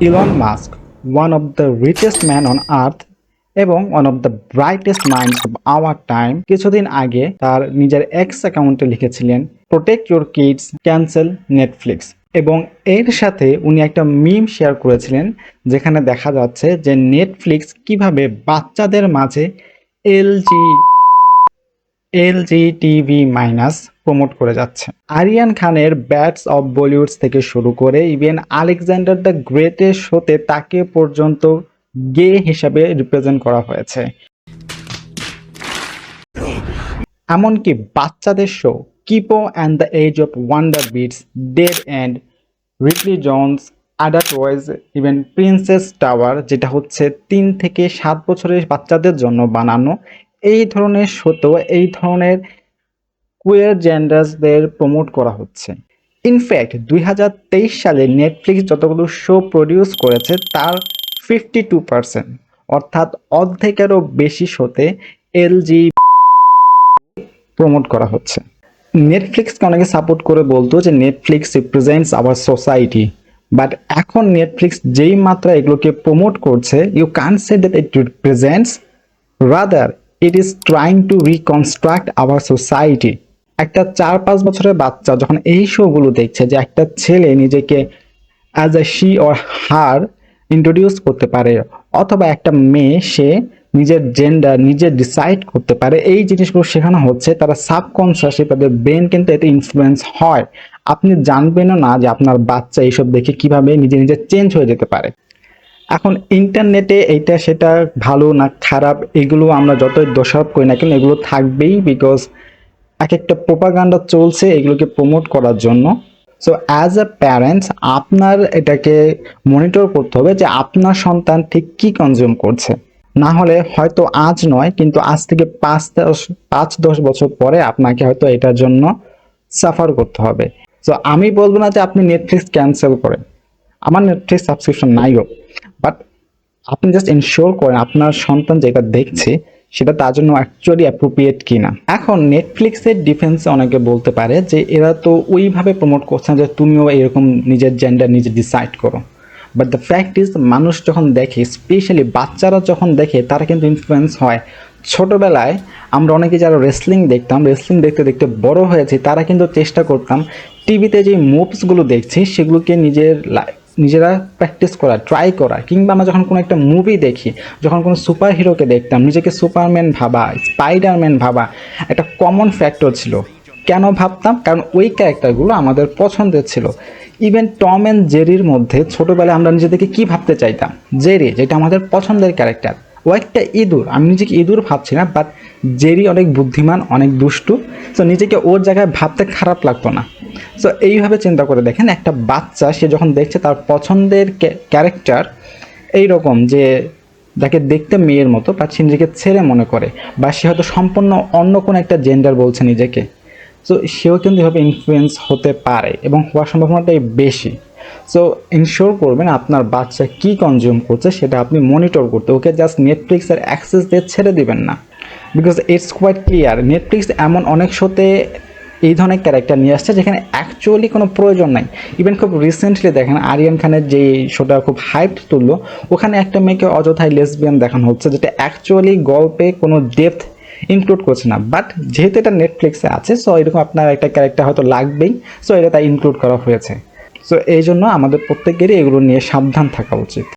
Elon Musk one of the richest man on earth এবং one of the brightest minds of our time কিছুদিন আগে তার নিজের X অ্যাকাউন্টে লিখেছিলেন protect your kids cancel Netflix এবং এর সাথে উনি একটা মিম শেয়ার করেছিলেন, যেখানে দেখা যাচ্ছে যে নেটফ্লিক্স কীভাবে বাচ্চাদের মাঝে LG LG TV minus promote করে যাচ্ছে। আরিয়ান খানের ব্যাটস অফ বলিউডস থেকে শুরু করে ইভেন আলেকজান্ডার দ্য গ্রেটের শোতে তাকে পর্যন্ত গে হিসাবে রিপ্রেজেন্ট করা হয়েছে। এমনকি বাচ্চাদের show Kipo and the age of wonder beasts dead and Ridley Jones toys even princess tower যেটা হচ্ছে তিন থেকে সাত বছরের বাচ্চাদের জন্য বানানো, এই ধরনের শোতেও এই ধরনের কুয়ার জেন্ডার্সদের প্রমোট করা হচ্ছে। ইনফ্যাক্ট দুই হাজার তেইশ সালে নেটফ্লিক্স যতগুলো শো প্রডিউস করেছে, তার ফিফটি টু পার্সেন্ট অর্থাৎ অর্ধেকেরও বেশি শোতে এলজি প্রমোট করা হচ্ছে। নেটফ্লিক্সকে অনেকে সাপোর্ট করে বলতো যে Netflix represents our society but এখন নেটফ্লিক্স যেই মাত্রা এগুলোকে প্রমোট করছে you can say that it represents rather it is trying to reconstruct our society একটা চার পাঁচ বছরের বাচ্চা যখন এই শোগুলো দেখছে যে একটা ছেলে নিজেকে as a she or her introduce করতে পারে, অথবা একটা মেয়ে সে নিজের জেন্ডার নিজে ডিসাইড করতে পারে, এই জিনিসগুলো শেখানো হচ্ছে, তারা সাবকনসিয়াসলি তাদের ব্রেন কিন্তু এতে ইনফ্লুয়েন্স হয়। আপনি জানবেনও না যে আপনার বাচ্চা এইসব দেখে কীভাবে নিজে নিজে চেঞ্জ হয়ে যেতে পারে। এখন ইন্টারনেটে এইটা সেটা ভালো না খারাপ, এগুলো আমরা যতই দোষারোপ করি না কেন, এগুলো থাকবেই বিকজ এক একটা প্রোপাগান্ডা চলছে এগুলোকে প্রমোট করার জন্য। সো অ্যাজ আ প্যারেন্টস আপনার এটাকে মনিটর করতে হবে যে আপনার সন্তান ঠিক কি কনজিউম করছে। না হলে হয়তো আজ নয়, কিন্তু আজ থেকে পাঁচ দশ পাঁচ দশ বছর পরে আপনাকে হয়তো এটার জন্য সাফার করতে হবে। সো আমি বলব না যে আপনি নেটফ্লিক্স ক্যান্সেল করেন। আমার নেটফ্লিক্স সাবস্ক্রিপশন নাইও বাট আপনি জাস্ট ইনশিওর করেন আপনার সন্তান যেটা দেখছে সেটা তার জন্য অ্যাকচুয়ালি অ্যাপ্রোপ্রিয়েট কিনা। এখন নেটফ্লিক্সের ডিফেন্সে অনেকে বলতে পারে যে, এরা তো ওইভাবে প্রমোট করছে না যে, তুমিও এরকম নিজের জেন্ডার নিজে ডিসাইড করো। বাট দ্য ফ্যাক্ট ইজ মানুষ যখন দেখে স্পেশালি বাচ্চারা যখন দেখে, তারা কিন্তু ইনফ্লুয়েন্স হয়। ছোটোবেলায় আমরা অনেকে যারা রেসলিং দেখতাম রেসলিং দেখতে দেখতে বড় হয়েছি, তারা কিন্তু চেষ্টা করতাম টিভিতে যে মুভসগুলো দেখছি, সেগুলোকে নিজের নিজেরা প্র্যাকটিস করা ট্রাই করা, কিংবা আমরা যখন কোনো একটা মুভি দেখি, যখন কোনো সুপার হিরোকে দেখতাম, নিজেকে সুপারম্যান ভাবা স্পাইডারম্যান ভাবা, একটা কমন ফ্যাক্টর ছিল। কেন ভাবতাম? কারণ ওই ক্যারেক্টারগুলো আমাদের পছন্দের ছিল। ইভেন টম অ্যান্ড জেরির মধ্যে ছোটোবেলায় আমরা নিজেদেরকে কী ভাবতে চাইতাম? জেরি যেটা আমাদের পছন্দের ক্যারেক্টার ও একটা ইঁদুর, আমি নিজেকে ইঁদুর ভাবছি না বাট জেরি অনেক বুদ্ধিমান, অনেক দুষ্টু তো নিজেকে ওর জায়গায় ভাবতে খারাপ লাগতো না। সো এইভাবে চিন্তা করে দেখেন, একটা বাচ্চা, সে যখন দেখছে তার পছন্দের ক্যারেক্টার এইরকম যে যাকে দেখতে মেয়ের মতো বা সে নিজেকে ছেলে মনে করে, বা সে হয়তো সম্পূর্ণ অন্য কোনো একটা জেন্ডার বলছে নিজেকে। সো সেও কিন্তু এভাবে ইনফ্লুয়েন্স হতে পারে এবং হওয়ার সম্ভাবনাটাই বেশি। সো ইনশিওর করবেন আপনার বাচ্চা কি কনজিউম করছে সেটা আপনি মনিটর করতে। ওকে জাস্ট নেটফ্লিক্সের অ্যাক্সেস দিয়ে ছেড়ে দিবেন না। Because it's quite clear Netflix এমন অনেক শোতে এই ধরনের ক্যারেক্টার নিয়ে আসছে যেখানে অ্যাকচুয়ালি কোনো প্রয়োজন নাই। ইভেন খুব রিসেন্টলি দেখেন আরিয়ান খানের যে শোটা খুব হাইপ তুললো, ওখানে একটা মেয়েকে অযথায় লেসবিয়ান দেখানো হচ্ছে যেটা অ্যাকচুয়ালি গল্পে কোনো ডেপথ ইনক্লুড করছে না। বাট যেহেতু এটা নেটফ্লিক্সে আছে সো এরকম আপনার একটা ক্যারেক্টার হয়তো লাগবেই সো এটা তাই ইনক্লুড করা হয়েছে। সো এই জন্য আমাদের প্রত্যেকেরই এগুলো নিয়ে সাবধান থাকা উচিত।